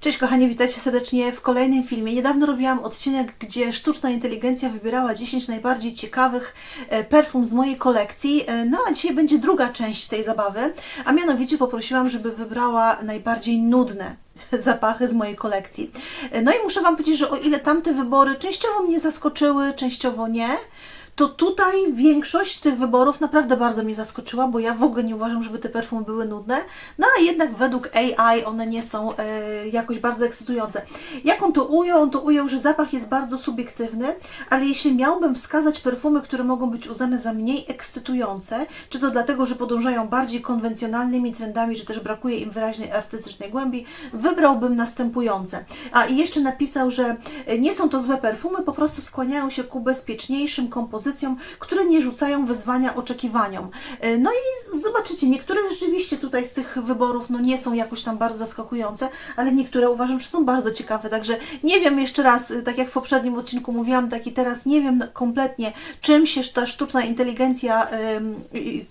Cześć kochani, witajcie serdecznie w kolejnym filmie. Niedawno robiłam odcinek, gdzie sztuczna inteligencja wybierała 10 najbardziej ciekawych e, perfum z mojej kolekcji. E, No a dzisiaj będzie druga część tej zabawy, a mianowicie poprosiłam, żeby wybrała najbardziej nudne zapachy z mojej kolekcji. E, No i muszę Wam powiedzieć, że o ile tamte wybory częściowo mnie zaskoczyły, częściowo nie, to tutaj większość z tych wyborów naprawdę bardzo mnie zaskoczyła, bo ja w ogóle nie uważam, żeby te perfumy były nudne. No a jednak według AI one nie są e, jakoś bardzo ekscytujące. Jak on to ujął? On to ujął, że zapach jest bardzo subiektywny, ale jeśli miałbym wskazać perfumy, które mogą być uznane za mniej ekscytujące, czy to dlatego, że podążają bardziej konwencjonalnymi trendami, czy też brakuje im wyraźnej artystycznej głębi, wybrałbym następujące. A i jeszcze napisał, że nie są to złe perfumy, po prostu skłaniają się ku bezpieczniejszym kompozycjom, które nie rzucają wyzwania oczekiwaniom. E, No i zobaczycie, niektóre rzeczywiście tutaj z tych wyborów no nie są jakoś tam bardzo zaskakujące, ale niektóre uważam, że są bardzo ciekawe, także nie wiem jeszcze raz, e, tak jak w poprzednim odcinku mówiłam, tak i teraz nie wiem kompletnie, czym się ta sztuczna inteligencja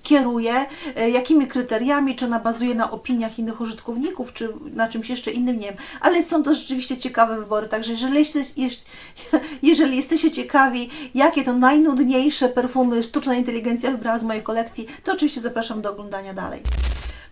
kieruje, e, jakimi kryteriami, czy ona bazuje na opiniach innych użytkowników, czy na czymś jeszcze innym, nie wiem, ale są to rzeczywiście ciekawe wybory, także jeżeli, jesteś, jeż- jeżeli jesteście ciekawi, jakie to najnudniejsze perfumy sztuczna inteligencja wybrała z mojej kolekcji, to oczywiście zapraszam do oglądania dalej.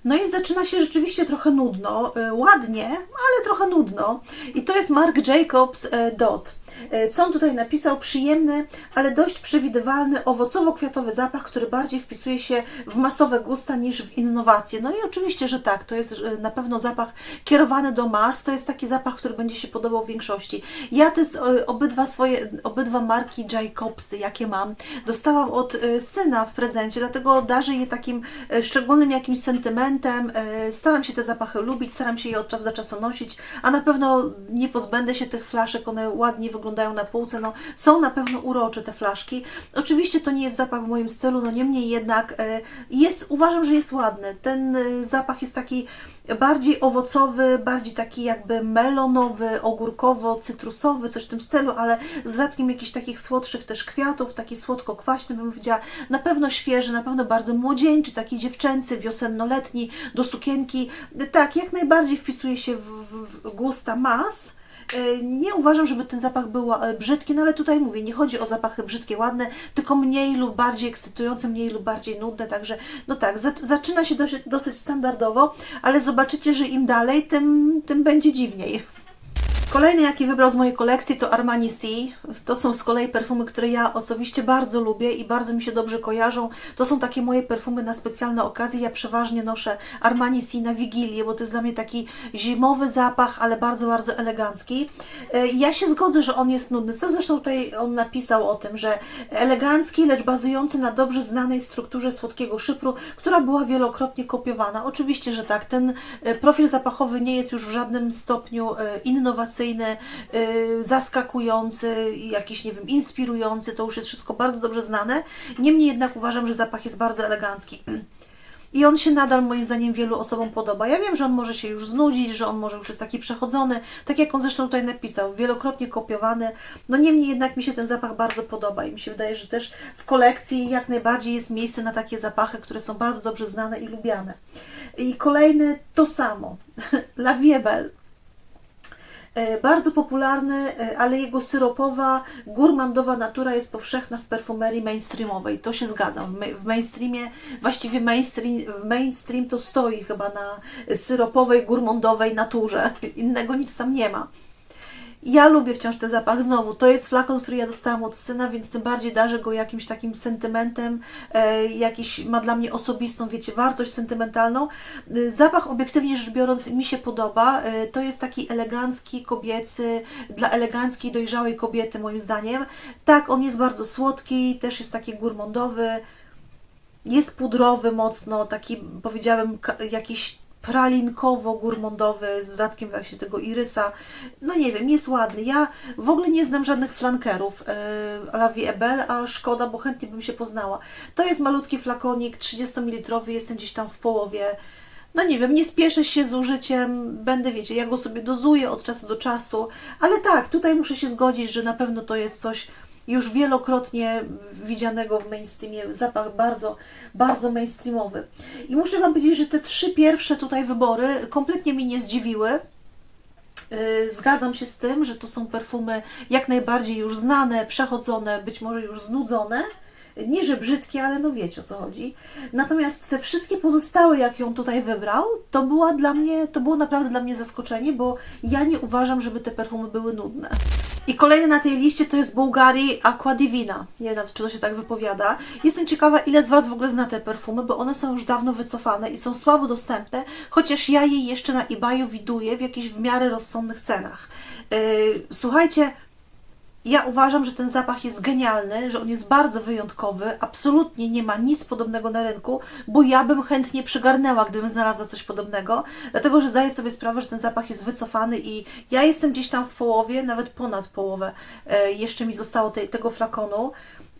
No i zaczyna się rzeczywiście trochę nudno, y, ładnie, ale trochę nudno. I to jest Marc Jacobs y, Dot. Y, Co on tutaj napisał? Przyjemny, ale dość przewidywalny, owocowo-kwiatowy zapach, który bardziej wpisuje się w masowe gusta niż w innowacje. No i oczywiście, że tak, to jest y, na pewno zapach kierowany do mas, to jest taki zapach, który będzie się podobał większości. Ja te y, obydwa swoje, obydwa marki Jacobsy, jakie mam, dostałam od syna w prezencie, dlatego darzę je takim szczególnym jakimś sentymentem. Staram się te zapachy lubić, staram się je od czasu do czasu nosić, a na pewno nie pozbędę się tych flaszek, one ładnie wyglądają na półce, no są na pewno urocze te flaszki. Oczywiście to nie jest zapach w moim stylu, no niemniej jednak y, jest, uważam, że jest ładny. Ten y, zapach jest taki bardziej owocowy, bardziej taki jakby melonowy, ogórkowo-cytrusowy, coś w tym stylu, ale z dodatkiem jakichś takich słodszych też kwiatów, taki słodko-kwaśny bym powiedziała, na pewno świeży, na pewno bardzo młodzieńczy, taki dziewczęcy, wiosennoletni, do sukienki. Tak, jak najbardziej wpisuje się w, w, w gusta mas. E, Nie uważam, żeby ten zapach był e, brzydki, no ale tutaj mówię, nie chodzi o zapachy brzydkie, ładne, tylko mniej lub bardziej ekscytujące, mniej lub bardziej nudne, także no tak, za- zaczyna się dosyć, dosyć standardowo, ale zobaczycie, że im dalej, tym, tym będzie dziwniej. Kolejny, jaki wybrał z mojej kolekcji, to Armani C. To są z kolei perfumy, które ja osobiście bardzo lubię i bardzo mi się dobrze kojarzą. To są takie moje perfumy na specjalne okazje. Ja przeważnie noszę Armani C na Wigilię, bo to jest dla mnie taki zimowy zapach, ale bardzo, bardzo elegancki. E, Ja się zgodzę, że on jest nudny. Co zresztą tutaj on napisał o tym, że elegancki, lecz bazujący na dobrze znanej strukturze słodkiego szypru, która była wielokrotnie kopiowana. Oczywiście, że tak. Ten e, profil zapachowy nie jest już w żadnym stopniu e, innowacyjny, e, zaskakujący, jakiś, nie wiem, inspirujący. To już jest wszystko bardzo dobrze znane. Niemniej jednak uważam, że zapach jest bardzo elegancki. I on się nadal moim zdaniem wielu osobom podoba. Ja wiem, że on może się już znudzić, że on może już jest taki przechodzony, tak jak on zresztą tutaj napisał, wielokrotnie kopiowany. No niemniej jednak mi się ten zapach bardzo podoba i mi się wydaje, że też w kolekcji jak najbardziej jest miejsce na takie zapachy, które są bardzo dobrze znane i lubiane. I kolejny to samo. La Vie Belle. E, Bardzo popularny, e, ale jego syropowa, gurmandowa natura jest powszechna w perfumerii mainstreamowej. To się zgadzam. W, ma- w mainstreamie, właściwie mainstream, mainstream to stoi chyba na syropowej, gurmandowej naturze. Innego nic tam nie ma. Ja lubię wciąż ten zapach. Znowu, to jest flakon, który ja dostałam od syna, więc tym bardziej darzę go jakimś takim sentymentem, e, jakiś ma dla mnie osobistą, wiecie, wartość sentymentalną. E, Zapach, obiektywnie rzecz biorąc, mi się podoba. E, to jest taki elegancki, kobiecy, dla eleganckiej, dojrzałej kobiety, moim zdaniem. Tak, on jest bardzo słodki, też jest taki gurmandowy. Jest pudrowy mocno, taki powiedziałem jakiś pralinkowo-gurmondowy z dodatkiem właśnie tego irysa. No nie wiem, jest ładny. Ja w ogóle nie znam żadnych flankerów yy, La Vie Belle, a szkoda, bo chętnie bym się poznała. To jest malutki flakonik, 30 ml, jestem gdzieś tam w połowie. No nie wiem, nie spieszę się z użyciem, będę, wiecie, ja go sobie dozuję od czasu do czasu, ale tak, tutaj muszę się zgodzić, że na pewno to jest coś już wielokrotnie widzianego w mainstreamie, zapach bardzo, bardzo mainstreamowy. I muszę Wam powiedzieć, że te trzy pierwsze tutaj wybory kompletnie mnie nie zdziwiły. Y, Zgadzam się z tym, że to są perfumy jak najbardziej już znane, przechodzone, być może już znudzone. Nie, że brzydkie, ale no wiecie o co chodzi. Natomiast te wszystkie pozostałe, jak ją tutaj wybrał, to była dla mnie, to było naprawdę dla mnie zaskoczenie, bo ja nie uważam, żeby te perfumy były nudne. I kolejny na tej liście to jest Bułgarii Aqua Divina. Nie wiem, czy to się tak wypowiada. Jestem ciekawa, ile z Was w ogóle zna te perfumy, bo one są już dawno wycofane i są słabo dostępne, chociaż ja je jeszcze na eBayu widuję w jakichś w miarę rozsądnych cenach. Yy, słuchajcie, ja uważam, że ten zapach jest genialny, że on jest bardzo wyjątkowy, absolutnie nie ma nic podobnego na rynku, bo ja bym chętnie przygarnęła, gdybym znalazła coś podobnego, dlatego że zdaję sobie sprawę, że ten zapach jest wycofany i ja jestem gdzieś tam w połowie, nawet ponad połowę e, jeszcze mi zostało tej, tego flakonu.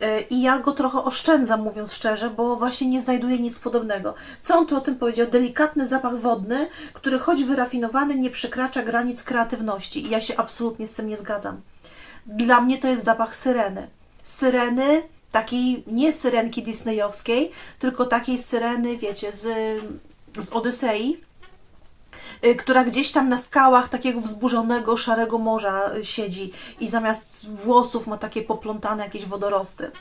E, I ja go trochę oszczędzam, mówiąc szczerze, bo właśnie nie znajduję nic podobnego. Co on tu o tym powiedział? Delikatny zapach wodny, który choć wyrafinowany, nie przekracza granic kreatywności. I ja się absolutnie z tym nie zgadzam. Dla mnie to jest zapach syreny. Syreny, takiej nie syrenki disneyowskiej, tylko takiej syreny, wiecie, z, z Odysei, która gdzieś tam na skałach takiego wzburzonego, szarego morza y, siedzi i zamiast włosów ma takie poplątane jakieś wodorosty.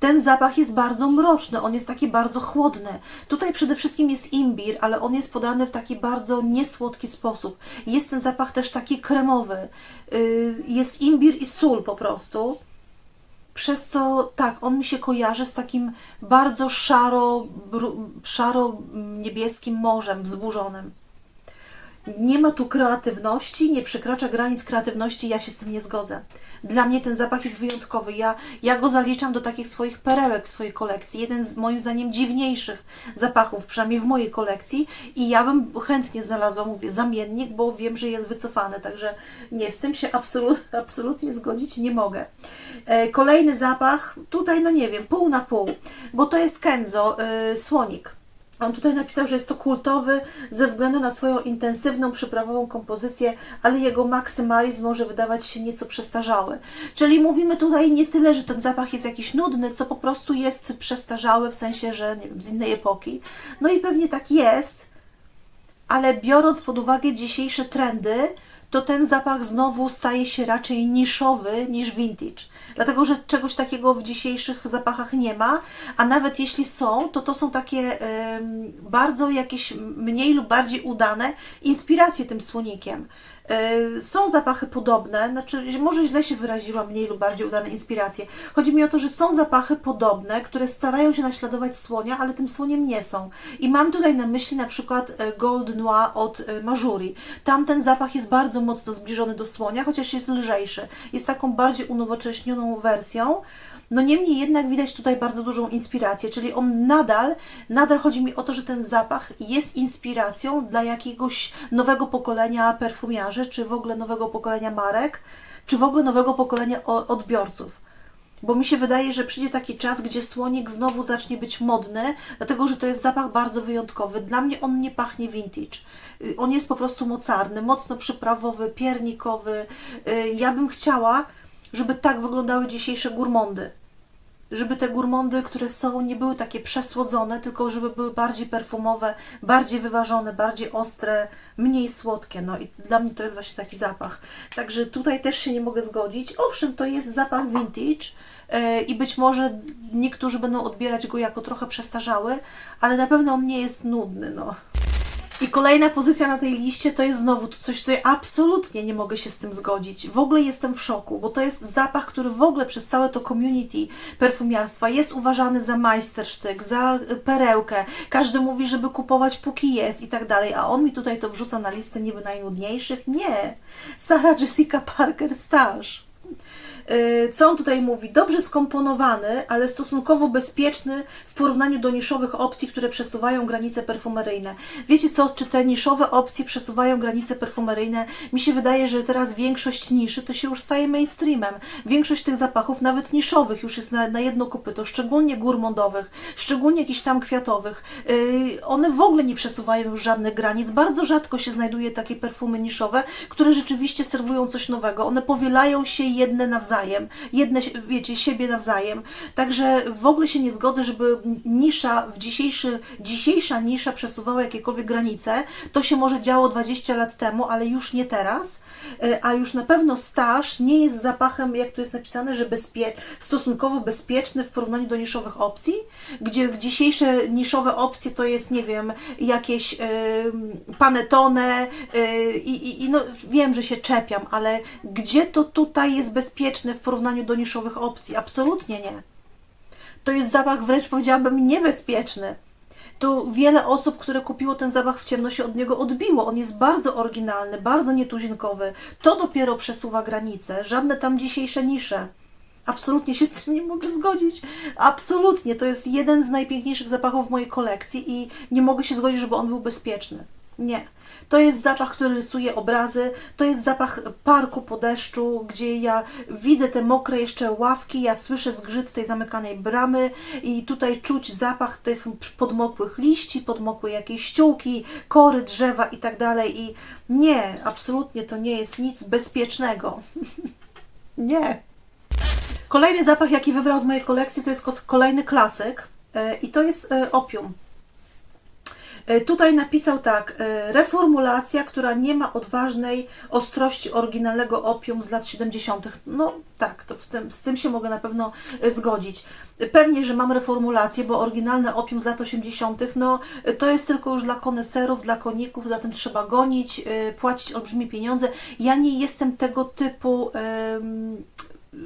Ten zapach jest bardzo mroczny, on jest taki bardzo chłodny. Tutaj przede wszystkim jest imbir, ale on jest podany w taki bardzo niesłodki sposób. Jest ten zapach też taki kremowy. Y, Jest imbir i sól po prostu. Przez co tak, on mi się kojarzy z takim bardzo szaro, szaro-niebieskim morzem wzburzonym. Nie ma tu kreatywności, nie przekracza granic kreatywności, ja się z tym nie zgodzę. Dla mnie ten zapach jest wyjątkowy. Ja, ja go zaliczam do takich swoich perełek w swojej kolekcji. Jeden z moim zdaniem dziwniejszych zapachów, przynajmniej w mojej kolekcji. I ja bym chętnie znalazła, mówię, zamiennik, bo wiem, że jest wycofany. Także nie, z tym się absolut, absolutnie zgodzić nie mogę. E, Kolejny zapach, tutaj no nie wiem, pół na pół, bo to jest Kenzo, y, słonik. On tutaj napisał, że jest to kultowy ze względu na swoją intensywną, przyprawową kompozycję, ale jego maksymalizm może wydawać się nieco przestarzały. Czyli mówimy tutaj nie tyle, że ten zapach jest jakiś nudny, co po prostu jest przestarzały, w sensie, że nie wiem, z innej epoki. No i pewnie tak jest, ale biorąc pod uwagę dzisiejsze trendy, to ten zapach znowu staje się raczej niszowy niż vintage. Dlatego, że czegoś takiego w dzisiejszych zapachach nie ma, a nawet jeśli są, to to są takie bardzo jakieś mniej lub bardziej udane inspiracje tym słonikiem. E, Są zapachy podobne, znaczy może źle się wyraziła, mniej lub bardziej udane inspiracje. Chodzi mi o to, że są zapachy podobne, które starają się naśladować słonia, ale tym słoniem nie są. I mam tutaj na myśli na przykład e, Gold Noir od e, Majuri. Tam ten zapach jest bardzo mocno zbliżony do słonia, chociaż jest lżejszy. Jest taką bardziej unowocześnioną wersją. No niemniej jednak widać tutaj bardzo dużą inspirację, czyli on nadal, nadal chodzi mi o to, że ten zapach jest inspiracją dla jakiegoś nowego pokolenia perfumiarzy, czy w ogóle nowego pokolenia marek, czy w ogóle nowego pokolenia odbiorców. Bo mi się wydaje, że przyjdzie taki czas, gdzie słonik znowu zacznie być modny, dlatego że to jest zapach bardzo wyjątkowy. Dla mnie on nie pachnie vintage. Y, On jest po prostu mocarny, mocno przyprawowy, piernikowy. Y, Ja bym chciała, żeby tak wyglądały dzisiejsze gourmondy żeby te gourmondy, które są, nie były takie przesłodzone, tylko żeby były bardziej perfumowe, bardziej wyważone, bardziej ostre, mniej słodkie. No i dla mnie to jest właśnie taki zapach. Także tutaj też się nie mogę zgodzić. Owszem, to jest zapach vintage e, i być może niektórzy będą odbierać go jako trochę przestarzały, ale na pewno on nie jest nudny. No. I kolejna pozycja na tej liście to jest znowu coś, co ja absolutnie nie mogę się z tym zgodzić. W ogóle jestem w szoku, bo to jest zapach, który w ogóle przez całe to community perfumiarstwa jest uważany za majstersztyk, za y, perełkę. Każdy mówi, żeby kupować póki jest i tak dalej, a on mi tutaj to wrzuca na listę niby najnudniejszych. Nie! Sarah Jessica Parker Stash. Y, Co on tutaj mówi? Dobrze skomponowany, ale stosunkowo bezpieczny w porównaniu do niszowych opcji, które przesuwają granice perfumeryjne. Wiecie co, czy te niszowe opcje przesuwają granice perfumeryjne? Mi się wydaje, że teraz większość niszy to się już staje mainstreamem. Większość tych zapachów, nawet niszowych, już jest na, na jedno kopyto, szczególnie gourmondowych, szczególnie jakichś tam kwiatowych. Yy, one w ogóle nie przesuwają już żadnych granic. Bardzo rzadko się znajduje takie perfumy niszowe, które rzeczywiście serwują coś nowego. One powielają się jedne nawzajem nawzajem, jedne, wiecie, siebie nawzajem. Także w ogóle się nie zgodzę, żeby nisza, w dzisiejszy, dzisiejsza nisza przesuwała jakiekolwiek granice. To się może działo 20 lat temu, ale już nie teraz. E, A już na pewno staż nie jest zapachem, jak tu jest napisane, że bezpie stosunkowo bezpieczny w porównaniu do niszowych opcji, gdzie dzisiejsze niszowe opcje to jest, nie wiem, jakieś e, panetone e, i, i, i no, wiem, że się czepiam, ale gdzie to tutaj jest bezpieczne w porównaniu do niszowych opcji? Absolutnie nie. To jest zapach wręcz powiedziałabym niebezpieczny. To wiele osób, które kupiło ten zapach w ciemno się od niego odbiło. On jest bardzo oryginalny, bardzo nietuzinkowy. To dopiero przesuwa granice, żadne tam dzisiejsze nisze. Absolutnie się z tym nie mogę zgodzić. Absolutnie. To jest jeden z najpiękniejszych zapachów w mojej kolekcji i nie mogę się zgodzić, żeby on był bezpieczny. Nie. To jest zapach, który rysuje obrazy. To jest zapach parku po deszczu, gdzie ja widzę te mokre jeszcze ławki, ja słyszę zgrzyt tej zamykanej bramy i tutaj czuć zapach tych podmokłych liści, podmokłe jakieś ściółki, kory, drzewa i tak dalej. I nie, absolutnie to nie jest nic bezpiecznego. nie. Kolejny zapach, jaki wybrał z mojej kolekcji, to jest kolejny klasyk e, i to jest e, opium. E, Tutaj napisał tak, e, reformulacja, która nie ma odważnej ostrości oryginalnego opium z lat 70. No tak, to tym, z tym się mogę na pewno e, zgodzić. Pewnie, że mam reformulację, bo oryginalne opium z lat 80. no to jest tylko już dla koneserów, dla koników, za tym trzeba gonić, płacić olbrzymie pieniądze. Ja nie jestem tego typu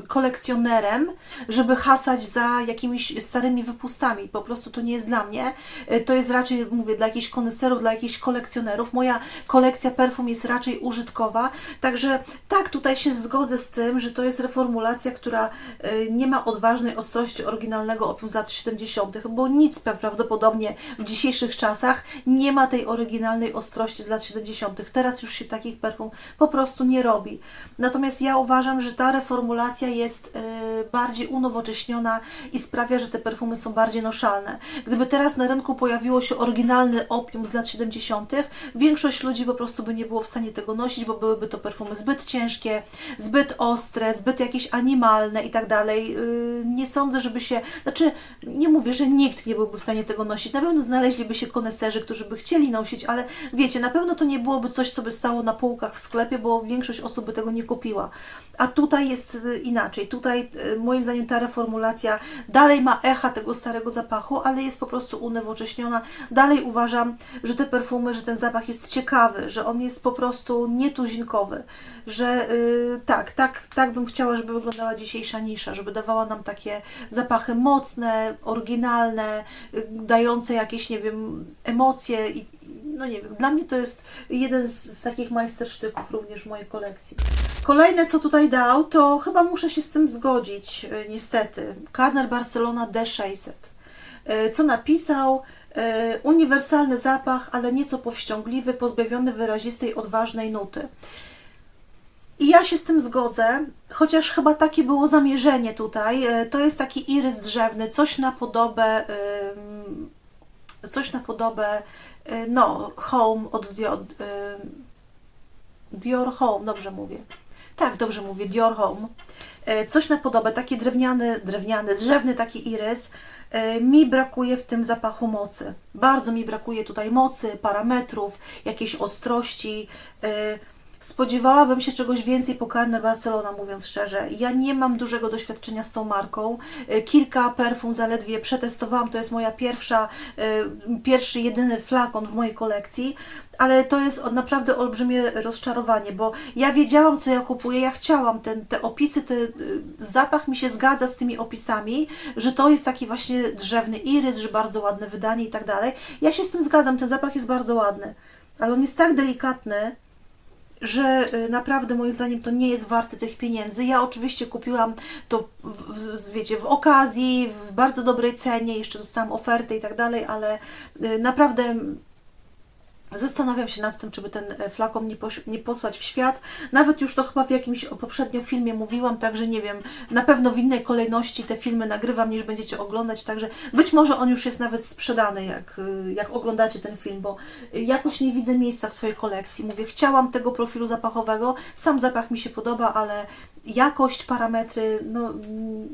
kolekcjonerem, żeby hasać za jakimiś starymi wypustami. Po prostu to nie jest dla mnie. Y, To jest raczej, mówię, dla jakichś koneserów, dla jakichś kolekcjonerów. Moja kolekcja perfum jest raczej użytkowa. Także tak, tutaj się zgodzę z tym, że to jest reformulacja, która y, nie ma odważnej ostrości oryginalnego opium z lat 70., bo nic prawdopodobnie w dzisiejszych czasach nie ma tej oryginalnej ostrości z lat 70. Teraz już się takich perfum po prostu nie robi. Natomiast ja uważam, że ta reformulacja jest y, bardziej unowocześniona i sprawia, że te perfumy są bardziej noszalne. Gdyby teraz na rynku pojawiło się oryginalny opium z lat 70., większość ludzi po prostu by nie było w stanie tego nosić, bo byłyby to perfumy zbyt ciężkie, zbyt ostre, zbyt jakieś animalne i tak dalej. Y, Nie sądzę, żeby się, znaczy nie mówię, że nikt nie byłby w stanie tego nosić. Na pewno znaleźliby się koneserzy, którzy by chcieli nosić, ale wiecie, na pewno to nie byłoby coś, co by stało na półkach w sklepie, bo większość osób by tego nie kupiła. A tutaj jest y, inaczej. Tutaj y, moim zdaniem ta reformulacja dalej ma echa tego starego zapachu, ale jest po prostu unowocześniona. Dalej uważam, że te perfumy, że ten zapach jest ciekawy, że on jest po prostu nietuzinkowy, że y, tak, tak, tak bym chciała, żeby wyglądała dzisiejsza nisza, żeby dawała nam takie zapachy mocne, oryginalne, y, dające jakieś, nie wiem, emocje i- no nie wiem, dla mnie to jest jeden z, z takich majstersztyków również w mojej kolekcji. Kolejne, co tutaj dał, to chyba muszę się z tym zgodzić, y, niestety. Carner Barcelona D600. Y, Co napisał? Y, Uniwersalny zapach, ale nieco powściągliwy, pozbawiony wyrazistej, odważnej nuty. I ja się z tym zgodzę, chociaż chyba takie było zamierzenie tutaj. To jest taki irys drzewny, coś na podobę, coś na podobę, no, Home od Dior, ym, Dior Home, dobrze mówię. Tak, dobrze mówię, Dior Home. E, Coś na podobę, taki drewniany, drewniany, drzewny taki irys. E, Mi brakuje w tym zapachu mocy. Bardzo mi brakuje tutaj mocy, parametrów, jakiejś ostrości. E, Spodziewałabym się czegoś więcej po Barcelona, mówiąc szczerze. Ja nie mam dużego doświadczenia z tą marką. E, Kilka perfum zaledwie przetestowałam. To jest moja pierwsza, e, pierwszy, jedyny flakon w mojej kolekcji ale to jest naprawdę olbrzymie rozczarowanie, bo ja wiedziałam, co ja kupuję, ja chciałam ten, te opisy, te, y, zapach mi się zgadza z tymi opisami, że to jest taki właśnie drzewny irys, że bardzo ładne wydanie i tak dalej. Ja się z tym zgadzam, ten zapach jest bardzo ładny, ale on jest tak delikatny, że y, naprawdę moim zdaniem to nie jest warte tych pieniędzy. Ja oczywiście kupiłam to, w, w, wiecie, w okazji, w bardzo dobrej cenie, jeszcze dostałam ofertę i tak dalej, ale y, naprawdę Zastanawiam się nad tym, czy by ten e, flakon nie, nie posłać w świat. Nawet już to chyba w jakimś poprzednim filmie mówiłam, także nie wiem, na pewno w innej kolejności te filmy nagrywam niż będziecie oglądać, także być może on już jest nawet sprzedany, jak, y, jak oglądacie ten film, bo jakoś nie widzę miejsca w swojej kolekcji. Mówię, chciałam tego profilu zapachowego, sam zapach mi się podoba, ale jakość, parametry no,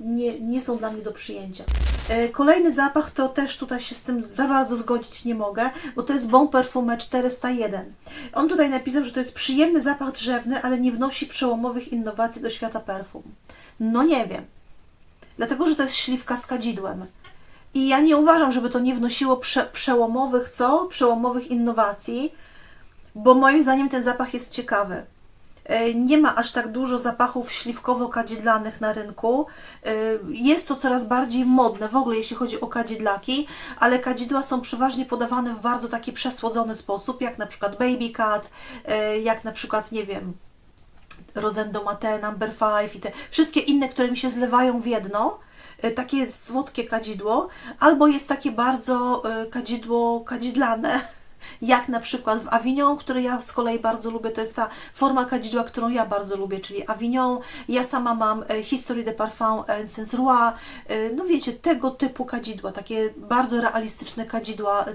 nie, nie są dla mnie do przyjęcia. E, Kolejny zapach to też tutaj się z tym za bardzo zgodzić nie mogę, bo to jest Bon Perfume 401. On tutaj napisał, że to jest przyjemny zapach drzewny, ale nie wnosi przełomowych innowacji do świata perfum. No nie wiem. Dlatego, że to jest śliwka z kadzidłem. I ja nie uważam, żeby to nie wnosiło prze, przełomowych, co? Przełomowych innowacji, bo moim zdaniem ten zapach jest ciekawy. E, Nie ma aż tak dużo zapachów śliwkowo-kadzidlanych na rynku. E, Jest to coraz bardziej modne w ogóle, jeśli chodzi o kadzidlaki, ale kadzidła są przeważnie podawane w bardzo taki przesłodzony sposób, jak na przykład Baby Cat, e, jak na przykład, nie wiem, Rosendo Mate, Number 5 i te wszystkie inne, które mi się zlewają w jedno, takie słodkie kadzidło, albo jest takie bardzo kadzidło kadzidlane, jak na przykład w Avignon, który ja z kolei bardzo lubię, to jest ta forma kadzidła, którą ja bardzo lubię, czyli Avignon. Ja sama mam e, History de Parfum Essence Roi, e, no wiecie, tego typu kadzidła, takie bardzo realistyczne kadzidła e,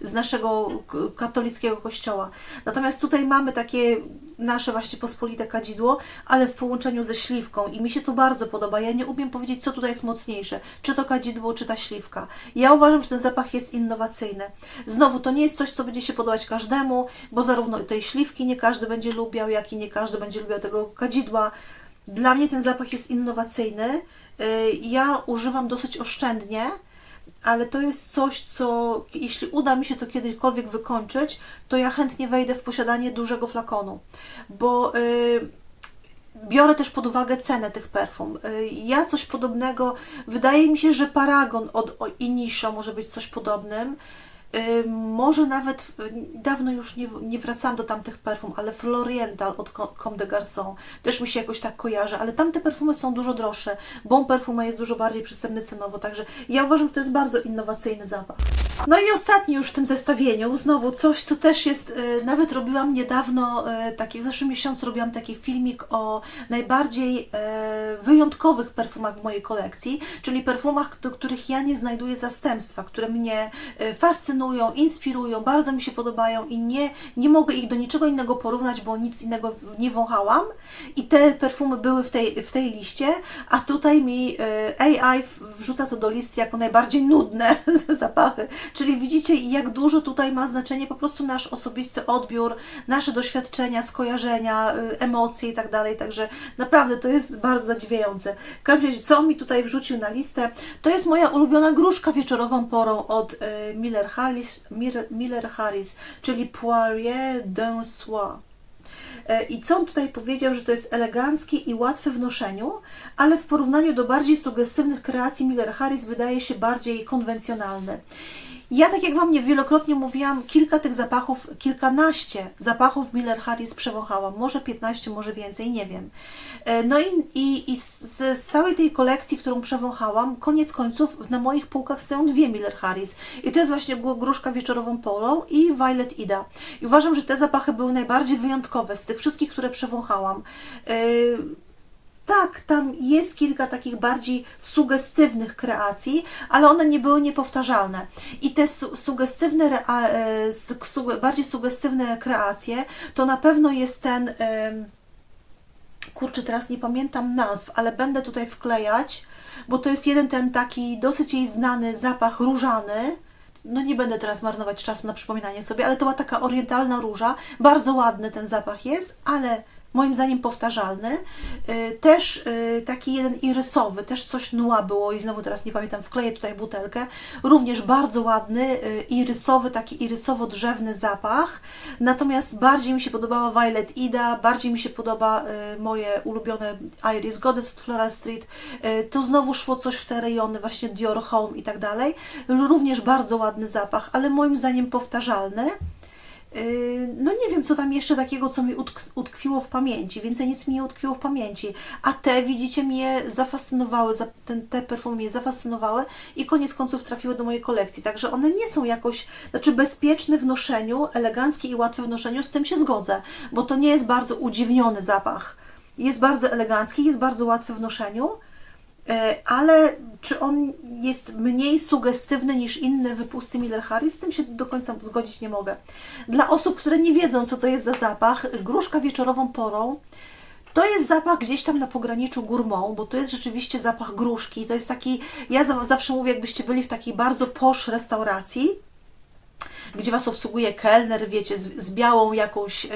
z naszego katolickiego kościoła. Natomiast tutaj mamy takie nasze właśnie pospolite kadzidło, ale w połączeniu ze śliwką i mi się to bardzo podoba. Ja nie umiem powiedzieć, co tutaj jest mocniejsze, czy to kadzidło, czy ta śliwka. Ja uważam, że ten zapach jest innowacyjny. Znowu, to nie jest coś, co będzie się podobać każdemu, bo zarówno tej śliwki nie każdy będzie lubiał, jak i nie każdy będzie lubiał tego kadzidła. Dla mnie ten zapach jest innowacyjny. Yy, Ja używam dosyć oszczędnie, ale to jest coś, co jeśli uda mi się to kiedykolwiek wykończyć, to ja chętnie wejdę w posiadanie dużego flakonu, bo y, biorę też pod uwagę cenę tych perfum. Y, ja coś podobnego, wydaje mi się, że Paragon od Inisha może być coś podobnym. Może nawet, dawno już nie, nie wracałam do tamtych perfum, ale Floriental od Co- Comme des Garçons też mi się jakoś tak kojarzy, ale tamte perfumy są dużo droższe. Bon Perfume jest dużo bardziej przystępny cenowo, także ja uważam, że to jest bardzo innowacyjny zapach. No i ostatni już w tym zestawieniu, znowu coś, co też jest, y, nawet robiłam niedawno, y, taki w zeszłym miesiącu robiłam taki filmik o najbardziej y, wyjątkowych perfumach w mojej kolekcji, czyli perfumach, do których ja nie znajduję zastępstwa, które mnie y, fascynują, inspirują, bardzo mi się podobają i nie, nie mogę ich do niczego innego porównać, bo nic innego nie wąchałam i te perfumy były w tej, w tej liście, a tutaj mi y, AI wrzuca to do listy jako najbardziej nudne zapachy. Czyli widzicie, jak dużo tutaj ma znaczenie po prostu nasz osobisty odbiór, nasze doświadczenia, skojarzenia, y, emocje i tak dalej. Także naprawdę to jest bardzo zadziwiające. W każdym razie, co mi tutaj wrzucił na listę, to jest moja ulubiona gruszka wieczorową porą od y, Miller Harris, Miller, Miller Harris czyli Poirier d'un. E, I co on tutaj powiedział, że to jest elegancki i łatwy w noszeniu, ale w porównaniu do bardziej sugestywnych kreacji Miller Harris wydaje się bardziej konwencjonalny. Ja, tak jak Wam nie wielokrotnie mówiłam, kilka tych zapachów, kilkanaście zapachów Miller Harris przewąchałam, może 15, może więcej, nie wiem. E, No i, i, i z, z całej tej kolekcji, którą przewąchałam, koniec końców na moich półkach stoją dwie Miller Harris. I to jest właśnie gru- gruszka wieczorową Polo i Violet Ida. I uważam, że te zapachy były najbardziej wyjątkowe z tych wszystkich, które przewąchałam. E, tak, tam jest kilka takich bardziej sugestywnych kreacji, ale one nie były niepowtarzalne. I te su sugestywne, e, su bardziej sugestywne kreacje, to na pewno jest ten, kurczę, teraz nie pamiętam nazw, ale będę tutaj wklejać, bo to jest jeden ten taki dosyć jej znany zapach różany. No nie będę teraz marnować czasu na przypominanie sobie, ale to była taka orientalna róża. Bardzo ładny ten zapach jest, ale moim zdaniem powtarzalny. Y, Też y, taki jeden irysowy, też coś nua było i znowu teraz nie pamiętam, wkleję tutaj butelkę. Również bardzo ładny, y, irysowy, taki irysowo-drzewny zapach. Natomiast bardziej mi się podobała Violet Ida, bardziej mi się podoba moje ulubione Iris Goddess od Floral Street. To znowu szło coś w te rejony, właśnie Dior Home i tak dalej. Również bardzo ładny zapach, ale moim zdaniem powtarzalny. Yy, No nie wiem, co tam jeszcze takiego, co mi utk- utkwiło w pamięci. Więcej nic mi nie utkwiło w pamięci. A te, widzicie, mnie zafascynowały, za- ten, te perfumy mnie zafascynowały i koniec końców trafiły do mojej kolekcji. Także one nie są jakoś, znaczy bezpieczne w noszeniu, eleganckie i łatwe w noszeniu, z tym się zgodzę, bo to nie jest bardzo udziwniony zapach. Jest bardzo elegancki, jest bardzo łatwy w noszeniu. E, ale czy on jest mniej sugestywny niż inne wypusty Miller? Z tym się do końca zgodzić nie mogę. Dla osób, które nie wiedzą, co to jest za zapach, gruszka wieczorową porą to jest zapach gdzieś tam na pograniczu gourmand, bo to jest rzeczywiście zapach gruszki. To jest taki, ja za- zawsze mówię, jakbyście byli w takiej bardzo posz restauracji, gdzie Was obsługuje kelner, wiecie, z, z białą jakąś, e,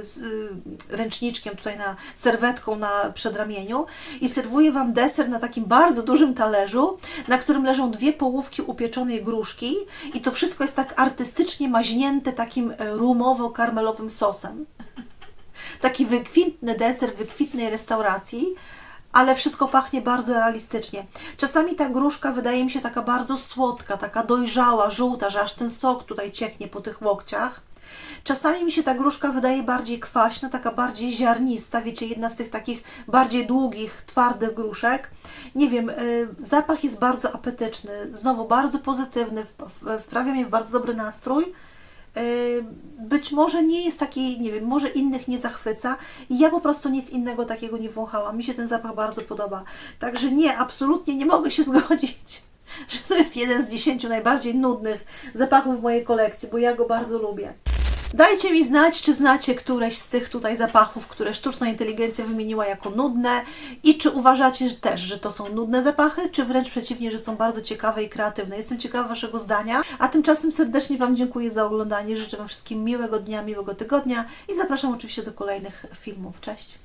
z e, ręczniczkiem tutaj na serwetką na przedramieniu i serwuje Wam deser na takim bardzo dużym talerzu, na którym leżą dwie połówki upieczonej gruszki i to wszystko jest tak artystycznie maźnięte takim e, rumowo-karmelowym sosem. Taki wykwintny deser w wykwintnej restauracji, ale wszystko pachnie bardzo realistycznie. Czasami ta gruszka wydaje mi się taka bardzo słodka, taka dojrzała, żółta, że aż ten sok tutaj cieknie po tych łokciach. Czasami mi się ta gruszka wydaje bardziej kwaśna, taka bardziej ziarnista, wiecie, jedna z tych takich bardziej długich, twardych gruszek. Nie wiem, y, zapach jest bardzo apetyczny, znowu bardzo pozytywny, wprawia mnie w bardzo dobry nastrój. Y, Być może nie jest taki, nie wiem, może innych nie zachwyca. Ja po prostu nic innego takiego nie wąchałam. Mi się ten zapach bardzo podoba. Także nie, absolutnie nie mogę się zgodzić, że to jest jeden z dziesięciu najbardziej nudnych zapachów w mojej kolekcji, bo ja go bardzo lubię. Dajcie mi znać, czy znacie któreś z tych tutaj zapachów, które sztuczna inteligencja wymieniła jako nudne i czy uważacie że też, że to są nudne zapachy, czy wręcz przeciwnie, że są bardzo ciekawe i kreatywne. Jestem ciekawa Waszego zdania, a tymczasem serdecznie Wam dziękuję za oglądanie. Życzę Wam wszystkim miłego dnia, miłego tygodnia i zapraszam oczywiście do kolejnych filmów. Cześć!